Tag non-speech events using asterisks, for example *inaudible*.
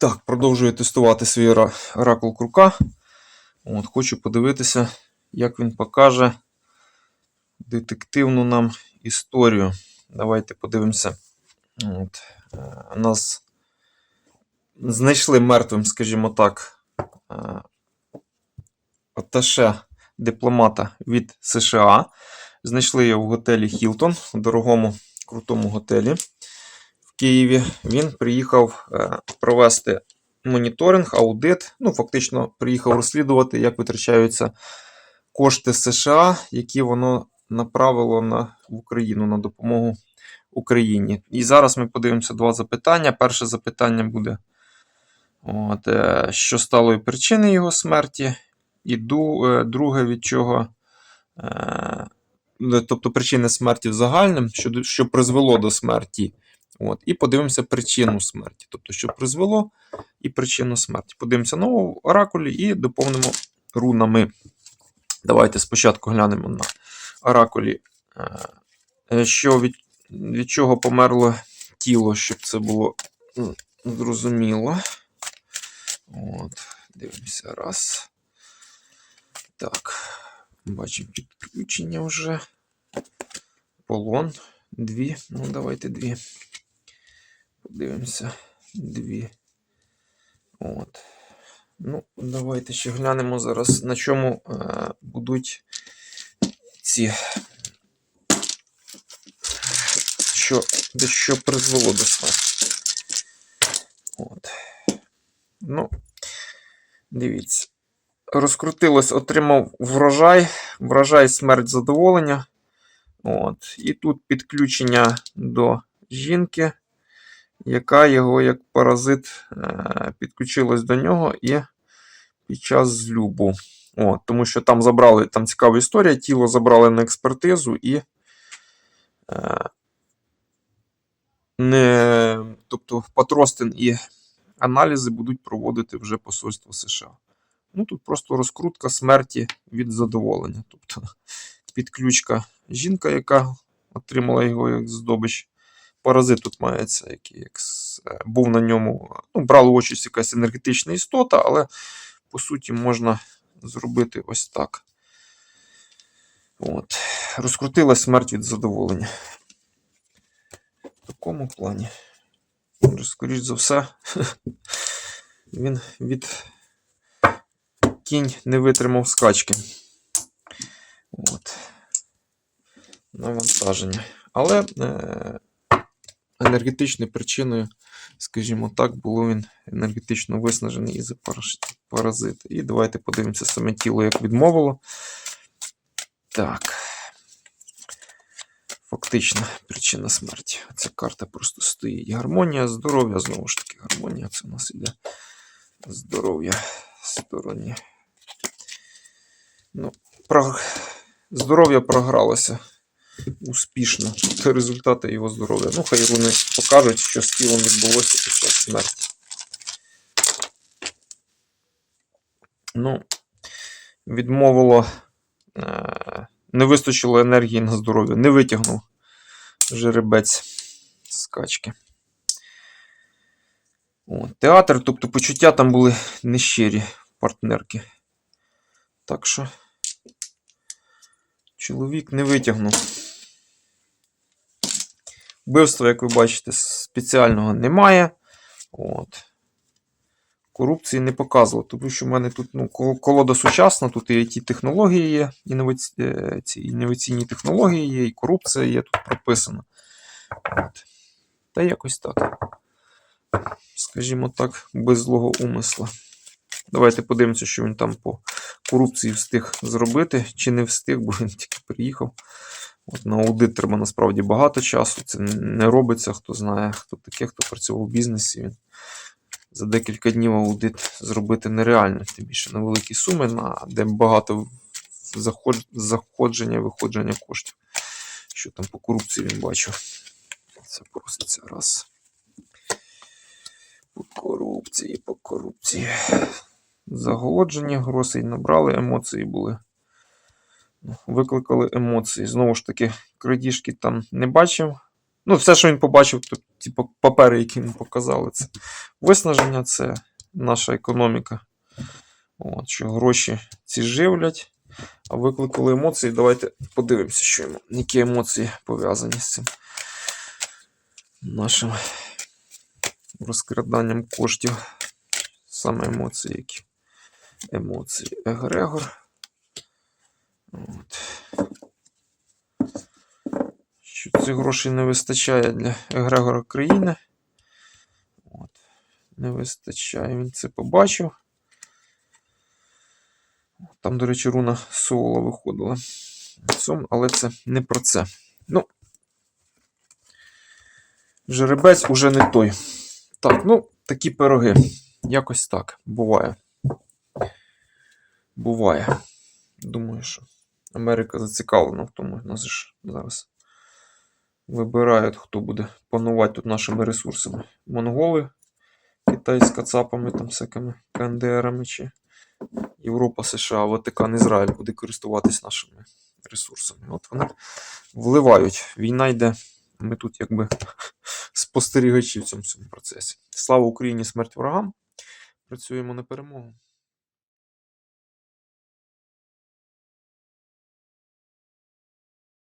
Так, продовжую тестувати свій ора- оракул крука. От, хочу подивитися, як він покаже детективну нам історію. Давайте подивимося. От, е, нас знайшли мертвим, скажімо так, е, аташе дипломата від США. Знайшли його в готелі Хілтон, в дорогому крутому готелі Києві. Він приїхав е, провести моніторинг, аудит. Ну, фактично, приїхав розслідувати, як витрачаються кошти США, які воно направило на Україну на допомогу Україні. І зараз ми подивимося два запитання. Перше запитання буде: от, е, що стало і причиною його смерті, і е, друге, від чого. ну, Тобто причини смерті в загальному, що, що призвело до смерті. От, і подивимося причину смерті. Тобто, що призвело і причину смерті. Подивимося на оракулі і доповнимо рунами. Давайте спочатку глянемо на оракулі, е, що від, від чого померло тіло, щоб це було зрозуміло. От, дивимося раз. Так, бачимо підключення вже. Полон. Дві. Ну, давайте дві. Подивимося. Дві. От. Ну, давайте ще глянемо зараз, на чому е, будуть ці. Що, де що призвело до смерті. От. Ну, дивіться. Розкрутилось, отримав врожай. Врожай, смерть, задоволення. От. І тут підключення до жінки, яка його як паразит е, підключилась до нього і під час злюбу. От, тому що там забрали, там цікава історія, тіло забрали на експертизу і. Е, не, тобто Патростин і аналізи будуть проводити вже посольство США. Ну тут просто розкрутка смерті від задоволення. Тобто підключка жінка, яка отримала його як здобич. Паразит тут мається, який як, е, був на ньому. Ну, брала участь якась енергетична істота, але по суті можна зробити ось так. От. Розкрутила смерть від задоволення. В такому плані. Може, Скоріш за все, *laughs* він від кінь не витримав скачки. От. Навантаження. Але е, енергетичною причиною, скажімо так, було він енергетично виснажений із паразит. І давайте подивимося саме тіло, як відмовило. Так. Фактична причина смерті. Ця карта просто стоїть. Гармонія, здоров'я, знову ж таки, гармонія. Це у нас іде здоров'я стороні. Ну, про... Здоров'я програлося успішно. Це результати його здоров'я. Ну, хай вони покажуть, що з тілом відбулося під час смерті. Ну, відмовило, е, не вистачило енергії на здоров'я, не витягнув жеребець скачки. О, театр, тобто почуття там були нещирі партнерки. Так що чоловік не витягнув. Вбивства, як ви бачите, спеціального немає. От. Корупції не показувало, тому що в мене тут ну, колода сучасна, тут і it технології є, інноваці... е, інноваційні технології є, і корупція є тут прописана. От. Та якось так. Скажімо так, без злого умисла. Давайте подивимося, що він там по корупції встиг зробити, чи не встиг, бо він тільки приїхав. От на аудит треба насправді багато часу. Це не робиться, хто знає, хто таке, хто працював в бізнесі. Він за декілька днів аудит зробити нереально, тим більше на великі суми, на, де багато заходження виходження коштів. Що там по корупції він бачив. Це проситься раз. По корупції, по корупції. Заголодження, грошей набрали, емоції були. Викликали емоції. Знову ж таки, крадіжки там не бачив. Ну, все, що він побачив, то, типу, папери, які йому показали, це виснаження, це наша економіка. От, що гроші ці живлять, а викликали емоції. Давайте подивимося, що йому, які емоції пов'язані з цим нашим розкраданням коштів. Саме емоції, які емоції Егрегор. От. Що цих грошей не вистачає для Егрегора країни. От. Не вистачає, він це побачив. Там, до речі, руна Соула виходила. Але це не про це. Ну, жеребець уже не той. Так, ну, такі пироги. Якось так. Буває. Буває. Думаю, що Америка зацікавлена в тому. Нас ж зараз вибирають, хто буде панувати тут нашими ресурсами. Монголи, Китай з кацапами, там всякими КНДРами чи Європа, США, Ватикан, Ізраїль буде користуватись нашими ресурсами. От вони вливають. Війна йде. Ми тут якби *laughs* спостерігачі в цьому всьому процесі. Слава Україні, смерть ворогам! Працюємо на перемогу.